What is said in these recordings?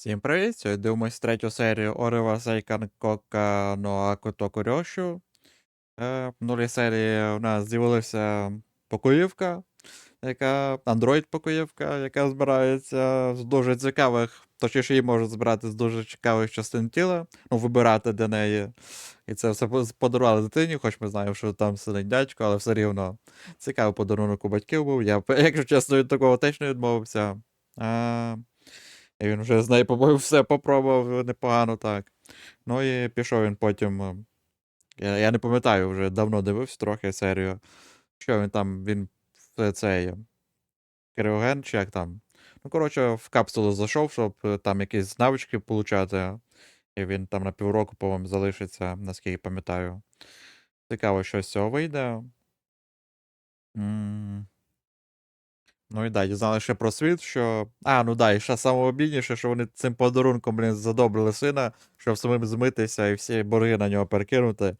Всім привіт! Сьогодні дивимось третю серію Орива Сейкан Кока Ноа Котоку Рьошу. Е, в минулій серії у нас з'явилася покоївка, яка андроїд-покоївка, яка збирається з дуже цікавих, точніше її можуть збирати з дуже цікавих частин тіла, ну, вибирати для неї. І це все подарували дитині, хоч ми знаємо, що там сидить дядько, але все рівно цікавий подарунок у батьків був. Я, якщо чесно, від такого теж не відмовився. І він вже з нею, по-моєму, все попробував непогано так. Ну і пішов він потім. е, Я, я не пам'ятаю, вже давно дивився трохи серію. Що він там, він цей е, криоген, чи як там. Ну, коротше, в капсулу зайшов, щоб е, там якісь навички получати. І він там на півроку, по-моєму, залишиться, наскільки пам'ятаю. Цікаво, що з цього вийде. Ну і да, дізнали ще про світ, що. А, ну да, і ще самообідніше, що вони цим подарунком, блін, задобрили сина, щоб самим змитися і всі борги на нього перекинути.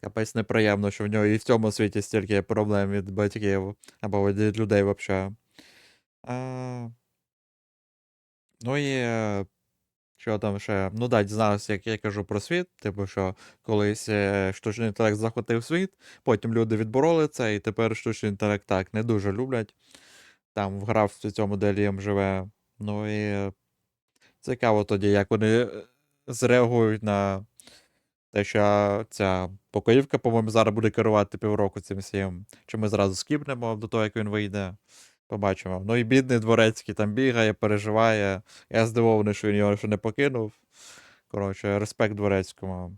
Капець неприємно, що в нього і в цьому світі стільки проблем від батьків або від людей взагалі. А... Ну і. е, Що там ще? Ну да, дізналися, як я кажу про світ. Типу, що колись е, штучний інтелект захватив світ, потім люди відбороли це, і тепер штучний інтелект так не дуже люблять. Там в графстві цьому делієм живе. Ну і цікаво тоді, як вони е, зреагують на те, що ця покоївка, по-моєму, зараз буде керувати півроку цим всім. Чи ми зразу скіпнемо до того, як він вийде. Побачимо. Ну і бідний дворецький там бігає, переживає. Я здивований, що він його ще не покинув. Коротше, респект дворецькому.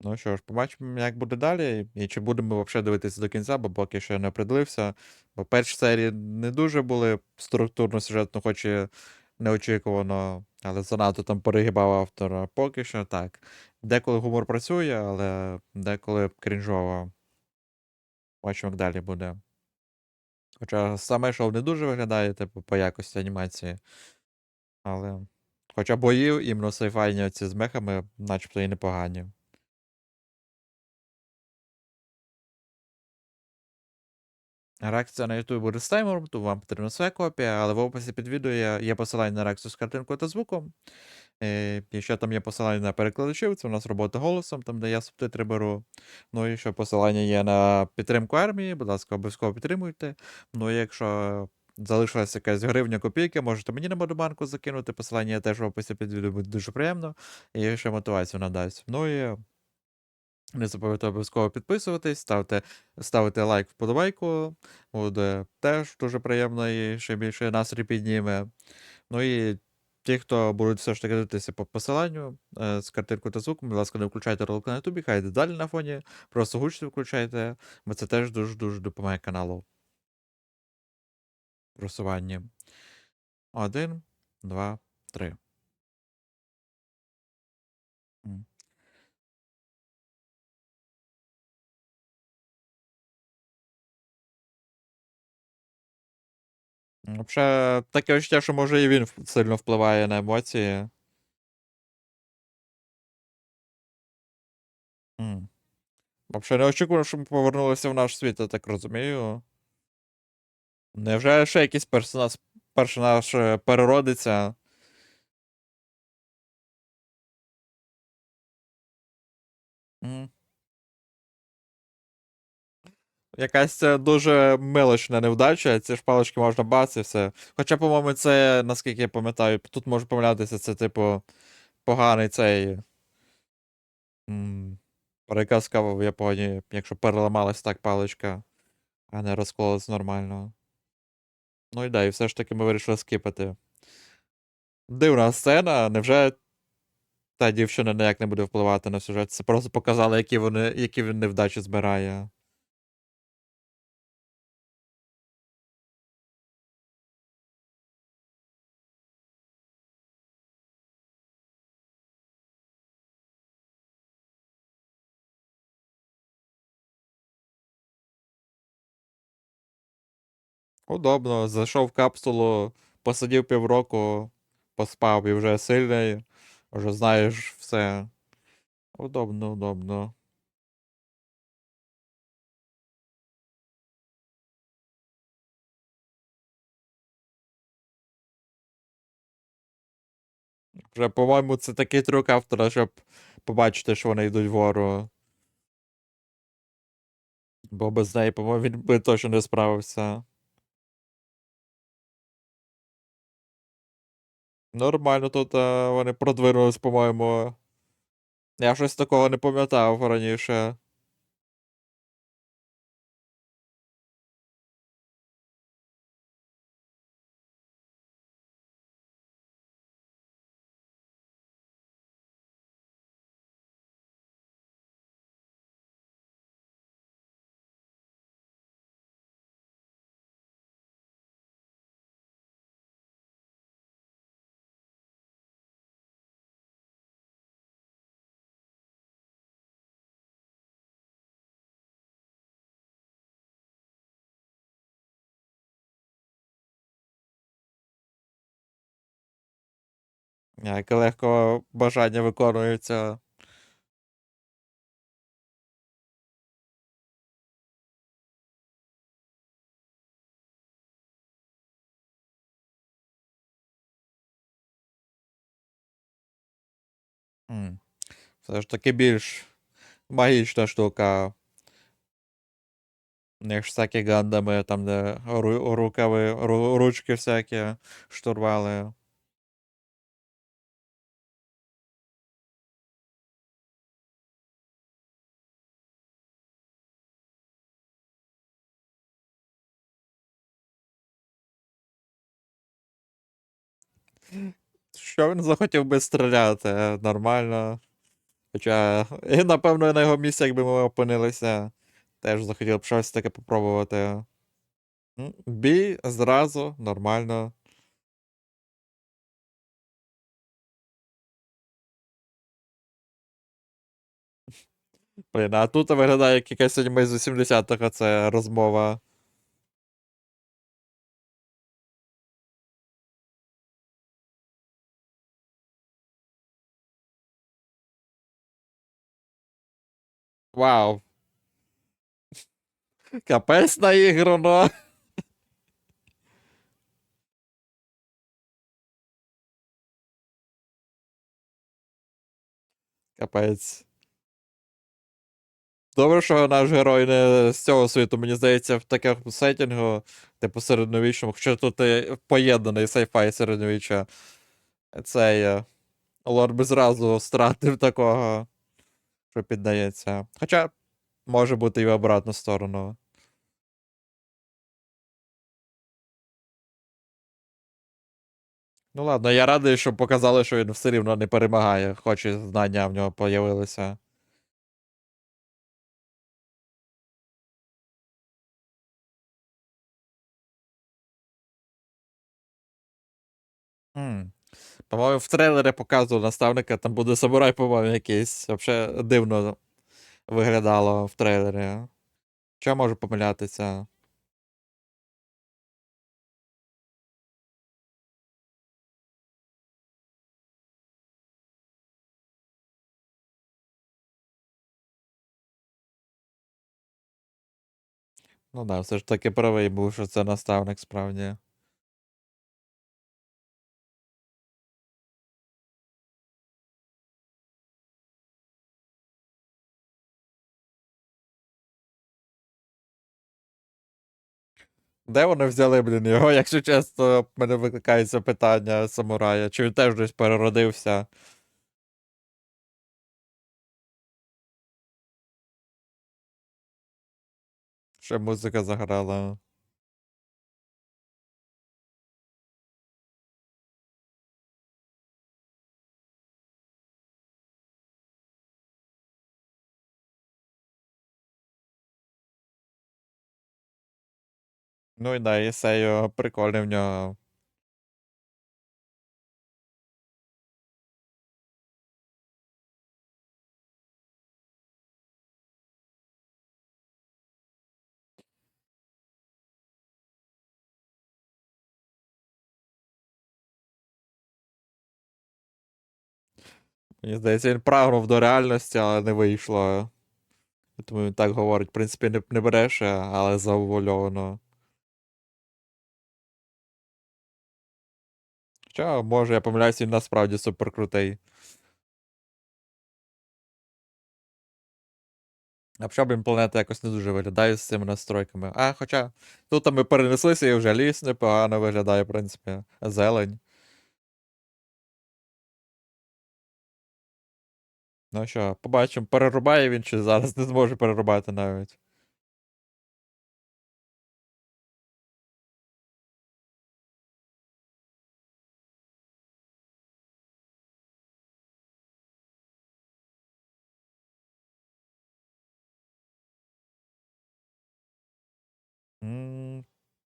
Ну що ж, побачимо, як буде далі, і чи будемо взагалі дивитися до кінця, бо поки що не определився. Бо перші серії не дуже були структурно сюжетно, хоч і неочікувано, але занадто там перегибав автора. Поки що так. Деколи гумор працює, але деколи крінжово. Бачимо, як далі буде. Хоча саме шоу не дуже виглядає, типу, по якості анімації. Але. Хоча бої іменно сайфайні оці з мехами, начебто і непогані. Реакція на YouTube буде з таймером, то вам потрібна своя копія, але в описі під відео є, посилання на реакцію з картинкою та звуком. І ще там є посилання на перекладачів, це у нас робота голосом, там де я субтитри беру. Ну і ще посилання є на підтримку армії, будь ласка, обов'язково підтримуйте. Ну і якщо залишилася якась гривня копійки, можете мені на модобанку закинути. Посилання теж в описі під відео, буде дуже приємно. І ще мотивацію надасть. Ну і не забувайте обов'язково підписуватись, ставте, ставити лайк, вподобайку. Буде теж дуже приємно і ще більше настрій підніме. Ну і ті, хто будуть все ж таки дивитися по посиланню е, з картинкою та звуком, будь ласка, не включайте ролик на ютубі, хай далі на фоні. Просто гучно включайте, бо це теж дуже-дуже допомагає каналу. Просуванні. Один, два, три. Взагалі, таке відчуття, що може і він сильно впливає на емоції. М. Взагалі не очікував, що ми повернулися в наш світ, я так розумію. Невже ще якийсь персонаж, персонаж переродиться? М. Якась дуже мелочна невдача, ці ж палички можна бац і все. Хоча, по-моєму, це, наскільки я пам'ятаю, тут можу помилятися, це, типу, поганий цей. м, Переказка в Японії, якщо переламалась так паличка, а не розкололась нормально. Ну і да, і все ж таки ми вирішили скипати. Дивна сцена, невже та дівчина ніяк не буде впливати на сюжет? Це просто показали, які вони, які він невдачі збирає. Удобно, зайшов в капсулу, посидів півроку, поспав і вже сильний, вже знаєш все. Удобно, удобно. Вже, по-моєму, це такий трюк автора, щоб побачити, що вони йдуть вгору. Бо без неї, по-моєму, він би точно не справився. Нормально тут а, вони продвинулись, по-моєму. Я щось такого не пам'ятав раніше. Яке легко бажання виконується. М. Все ж таки більш магічна штука. Ніж всякі гандами, там, де ру- рукави, ру- ручки всякі, штурвали. Що він захотів би стріляти? Нормально. Хоча, і, напевно, на його місці, якби ми опинилися, теж захотів б щось таке попробувати. Бій зразу, нормально. Блін, а тут виглядає як якась аніме з 80-х, а це розмова. Вау. Капець наіграно. Капець. Добре, що наш герой не з цього світу, мені здається, в такому сеттінгу, типу середньовічному, хоча тут і поєднаний сайфай середньовіччя. Цей е, лорд би зразу стратив такого, що піддається. Хоча може бути і в обратну сторону. Ну ладно, я радий, що показали, що він все рівно не перемагає, хоч і знання в нього появилися. М. По-моєму, в трейлері показував наставника, там буде самурай, по-моєму, якийсь. Взагалі дивно виглядало в трейлері. Що можу помилятися? Ну да, все ж таки правий був, що це наставник справді. Де вони взяли, блін, його, якщо чесно, мене викликається питання самурая. Чи він теж десь переродився? Ще музика заграла. Ну і да, і Сею прикольний в нього. Мені здається, він прагнув до реальності, але не вийшло. Тому він так говорить. В принципі, не, не бреше, але завуальовано. Хоча, може, я помиляюсь, він насправді суперкрутий. А що, блін, планета якось не дуже виглядає з цими настройками. А, хоча тут ми перенеслися і вже ліс непогано виглядає, в принципі. Зелень. Ну що, побачимо, перерубає він чи зараз не зможе перерубати навіть.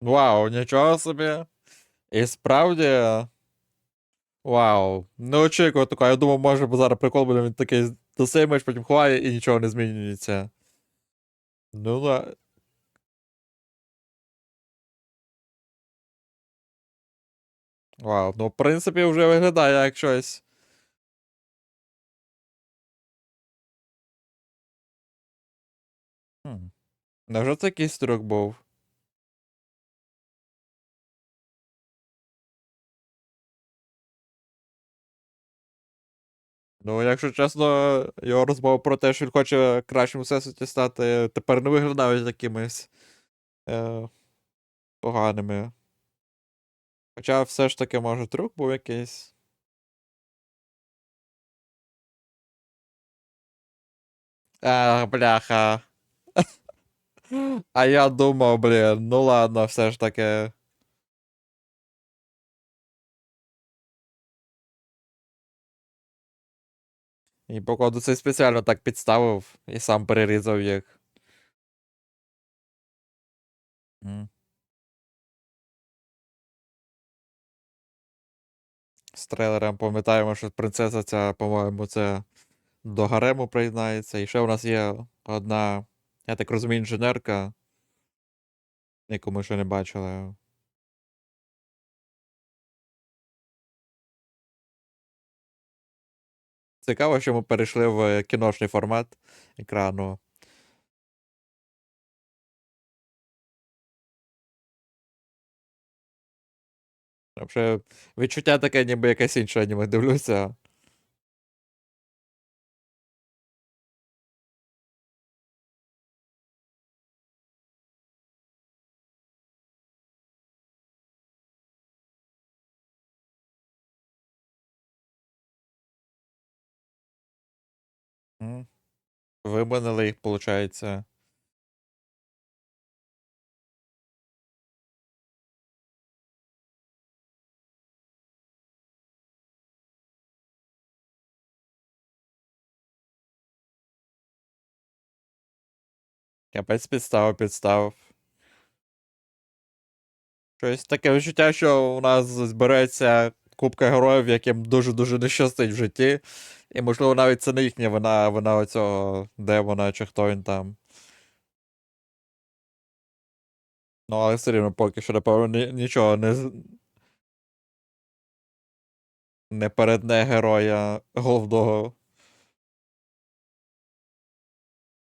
Вау, нічого собі. І справді. Вау. Не очікував такого. Я думав, може, бо зараз прикол буде він такий досимаєш, потім ховає і нічого не змінюється. Ну да. Вау, ну в принципі вже виглядає як щось. Хм. Невже це якийсь трюк був? Ну, якщо чесно, його розмова про те, що він хоче кращим всесвіті стати, тепер не виглядають якимись е, поганими. Хоча все ж таки, може, трюк був якийсь. А, бляха. А я думав, блін, ну ладно, все ж таки. І походу це спеціально так підставив і сам перерізав їх. М. З трейлером пам'ятаємо, що принцеса ця, по-моєму, це до гарему приєднається. І ще у нас є одна, я так розумію, інженерка, яку ми ще не бачили. Цікаво, що ми перейшли в кіношний формат екрану. Взагалі, відчуття таке, ніби якесь інше аніме дивлюся. Виманили їх, виходить. Капець підстав, підстав. Щось таке відчуття, що у нас збереться кубка героїв, яким дуже-дуже не щастить в житті. І, можливо, навіть це не їхня вина, вина оцього демона, чи хто він там. Ну, але все рівно поки що, напевно, ні- нічого не. Не передне героя головного.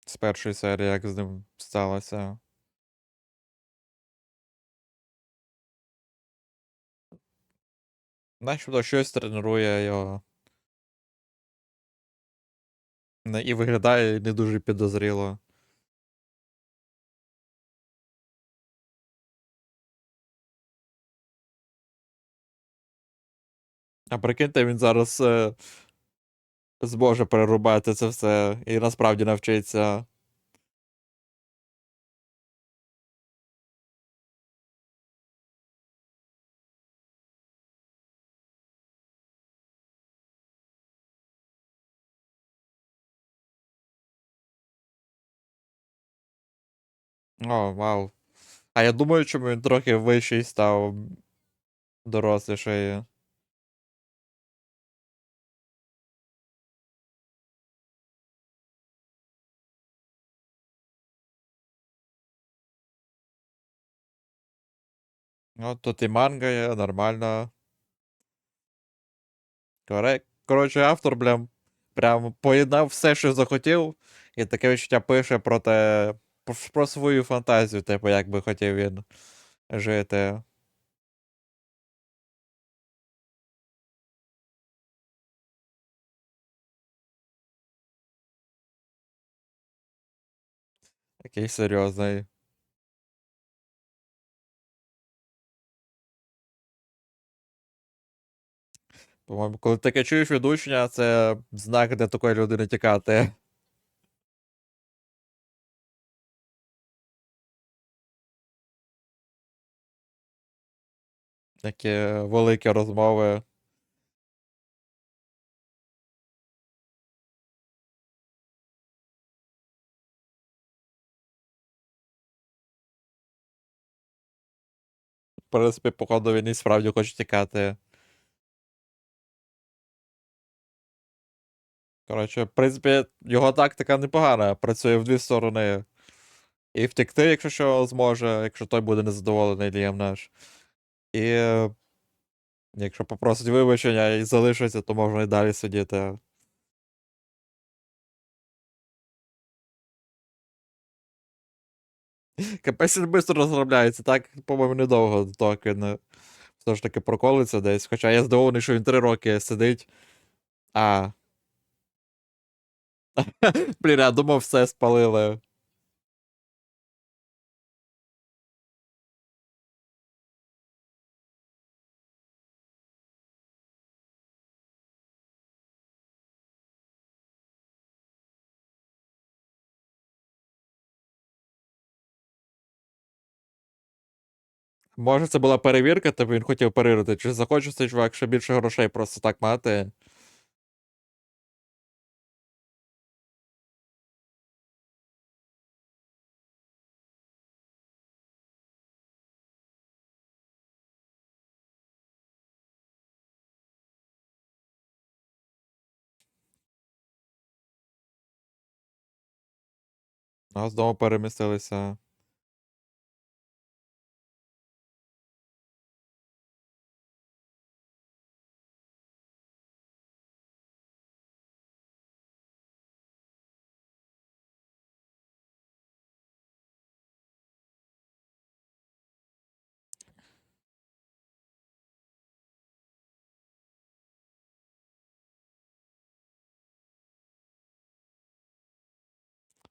З першої серії, як з ним сталося. Начебто щось тренує його. І виглядає не дуже підозріло. А прикиньте, він зараз е, зможе перерубати це все і насправді навчиться. О, вау. А я думаю, чому він трохи вищий став доросліший. Ну, тут і манга є, нормально. Коре... Коротше, автор, блям, прям поєднав все, що захотів, і таке відчуття пише про те, про свою фантазію, типу, як би хотів він жити. Такий серйозний. По-моєму, коли таке чуєш відучення, це знак, де такої людини тікати. Такі великі розмови. В принципі, походу він і справді хоче тікати. Коротше, в принципі, його тактика непогана, працює в дві сторони. І втекти, якщо що зможе, якщо той буде незадоволений Ліам наш. І е, якщо попросить вибачення і залишиться, то можна і далі сидіти. Капець швидко розробляється, так, по-моєму, недовго до того, як він е, все ж таки проколиться десь. Хоча я здивований, що він три роки сидить. А. Блін, я думав, все спалили. Може, це була перевірка, тобто він хотів перевірити, чи захоче цей чувак ще більше грошей просто так мати. А знову перемістилися.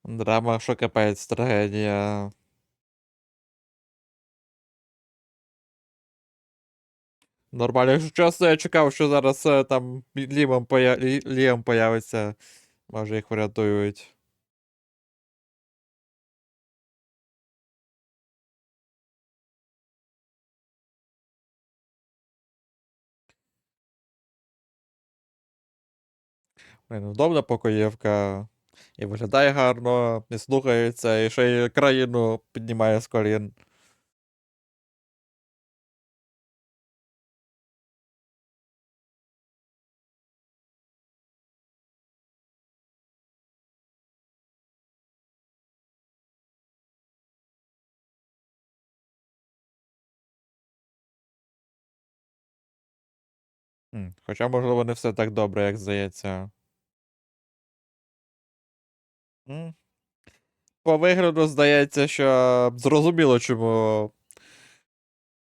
Драма, що капець, трагедія. Нормально, якщо чесно, я чекав, що зараз е, там Лімом поя... Появиться. Може їх врятують. Блін, удобна покоївка. І виглядає гарно, і слухається, і ще й країну піднімає з колін. Хоча, можливо, не все так добре, як здається. По вигляду здається, що зрозуміло, чому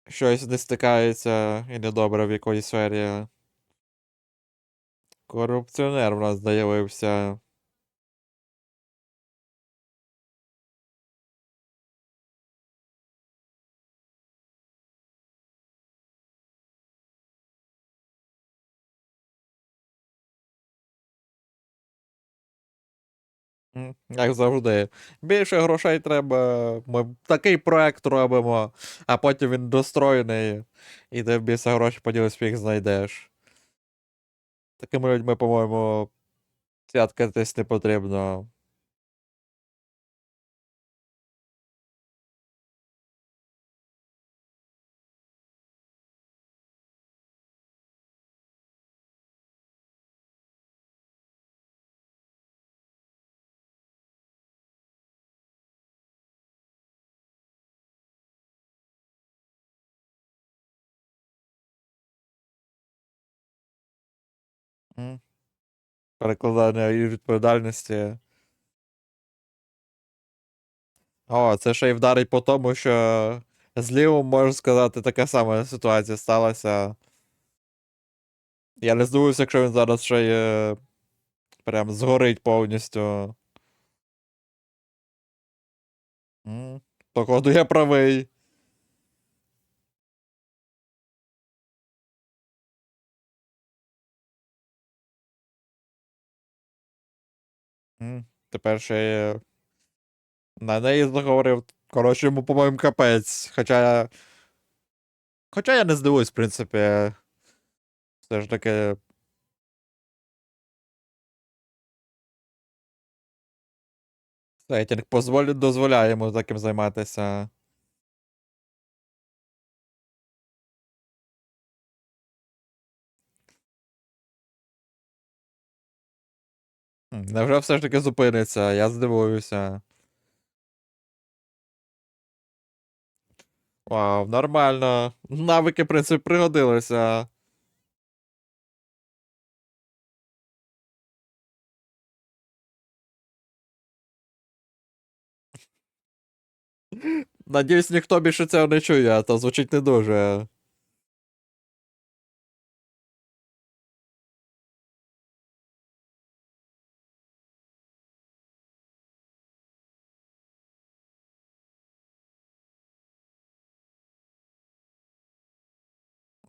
щось не стикається і недобре в якоїсь сфері. Корупціонер в нас з'явився. Як завжди. Більше грошей треба. Ми такий проект робимо, а потім він достроєний, і ти більше гроші поділись їх знайдеш. Такими людьми, по-моєму, святкатись не потрібно. Перекладання і відповідальності. О, це ще й вдарить по тому, що з Лівом, можу сказати, така сама ситуація сталася. Я не здивуюся, якщо він зараз ще й е, прям згорить повністю. Походу, я правий. Тепер ще. На неї заговорив. Коротше, йому, по-моєму, капець. Хоча. Хоча я не здивуюсь, в принципі. Все ж таки. Рейтинг дозволяє йому таким займатися. Невже все ж таки зупиниться? Я здивуюся. Вау, нормально. Навики, в принципі, пригодилися. Надіюсь, ніхто більше цього не чує, а то звучить не дуже.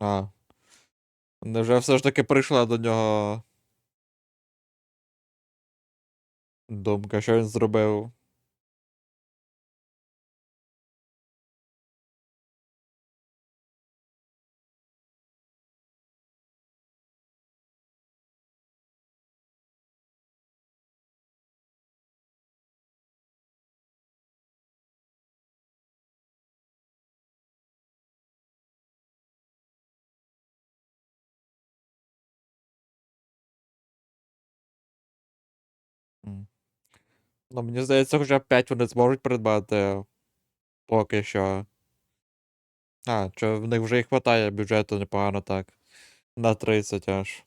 А. Невже все ж таки прийшла до нього думка, що він зробив? Ну, мені здається, хоча б 5 вони зможуть придбати. Поки що. А, що в них вже і хватає бюджету непогано так. На 30 аж.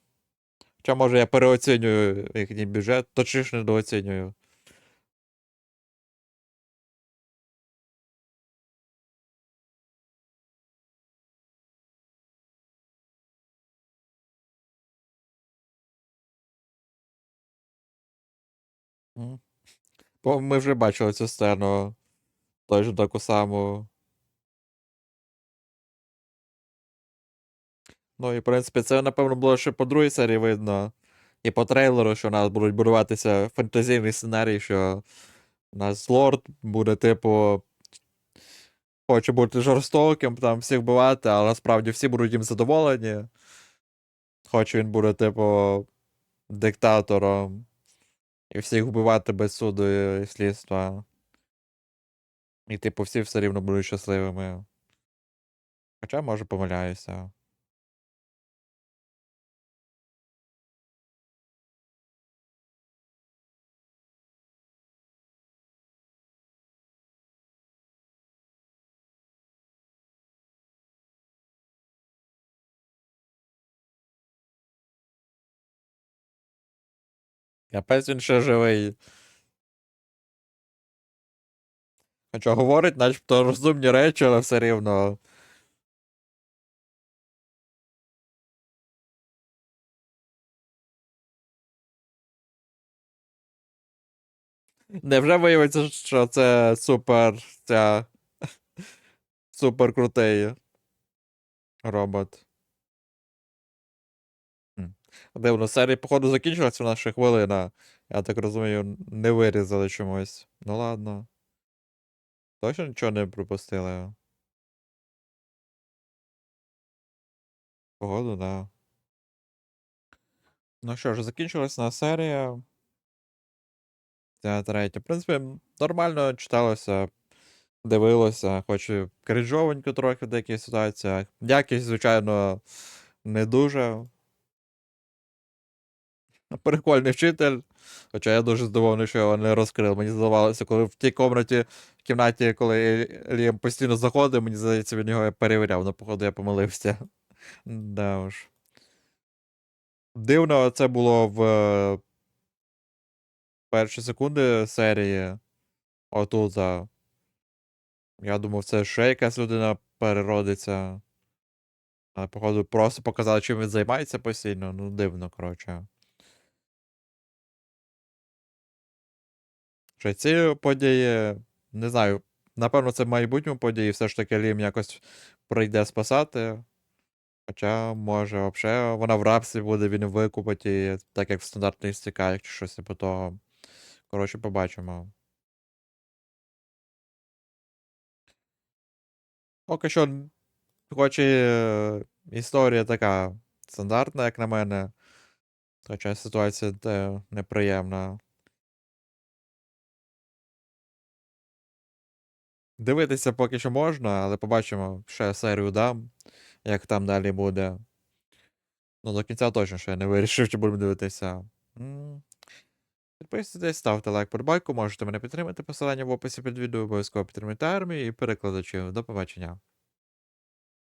Хоча, може, я переоцінюю їхній бюджет, точніше недооцінюю. Бо ми вже бачили цю сцену. Той же таку саму. Ну і в принципі, це, напевно, було ще по другій серії видно. І по трейлеру, що у нас будуть будуватися фантазійний сценарій, що у нас лорд буде, типу. Хоче бути жорстоким, там всіх вбивати, але насправді всі будуть їм задоволені. Хоч він буде, типу, диктатором. І всіх вбивати без суду і слідства. І, типу, всі все рівно будуть щасливими. Хоча, може, помиляюся. Капець він ще живий. Хоча говорить, начебто розумні речі, але все рівно. Невже виявиться, що це супер ця супер крутий робот? Дивно, серія, походу, закінчилася в наша хвилина. Я так розумію, не вирізали чомусь. Ну ладно. Точно нічого не пропустили. Погоду, да. Ну що ж, закінчилась на серія. Ця третя. В принципі, нормально читалося, дивилося, хоч і кринжовенько трохи в деяких ситуаціях. Якість, звичайно, не дуже. Прикольний вчитель. Хоча я дуже здивований, що його не розкрив. Мені здавалося, коли в тій комнаті, в кімнаті, коли Ліам постійно заходив, мені здається, він його перевіряв, ну, походу, я помилився. Да уж. Дивно, це було в е, перші секунди серії. Отут. Я думав, це ще якась людина переродиться. Але, походу, просто показали, чим він займається постійно. Ну, дивно, коротше. Що ці події, не знаю, напевно, це в майбутньому події, все ж таки Лім якось прийде спасати. Хоча, може, взагалі вона в рабстві буде, він викупить її, так як в стандартних стіках чи щось типу того. Коротше, побачимо. Поки що, хоч і е, історія така стандартна, як на мене. Хоча ситуація те неприємна. Дивитися поки що можна, але побачимо, ще серію дам, як там далі буде. Ну, до кінця точно ще не вирішив, чи будемо дивитися. Підписуйтесь, ставте лайк подбайку, можете мене підтримати. Посилання в описі під відео, обов'язково підтримуйте армію і перекладачів. До побачення.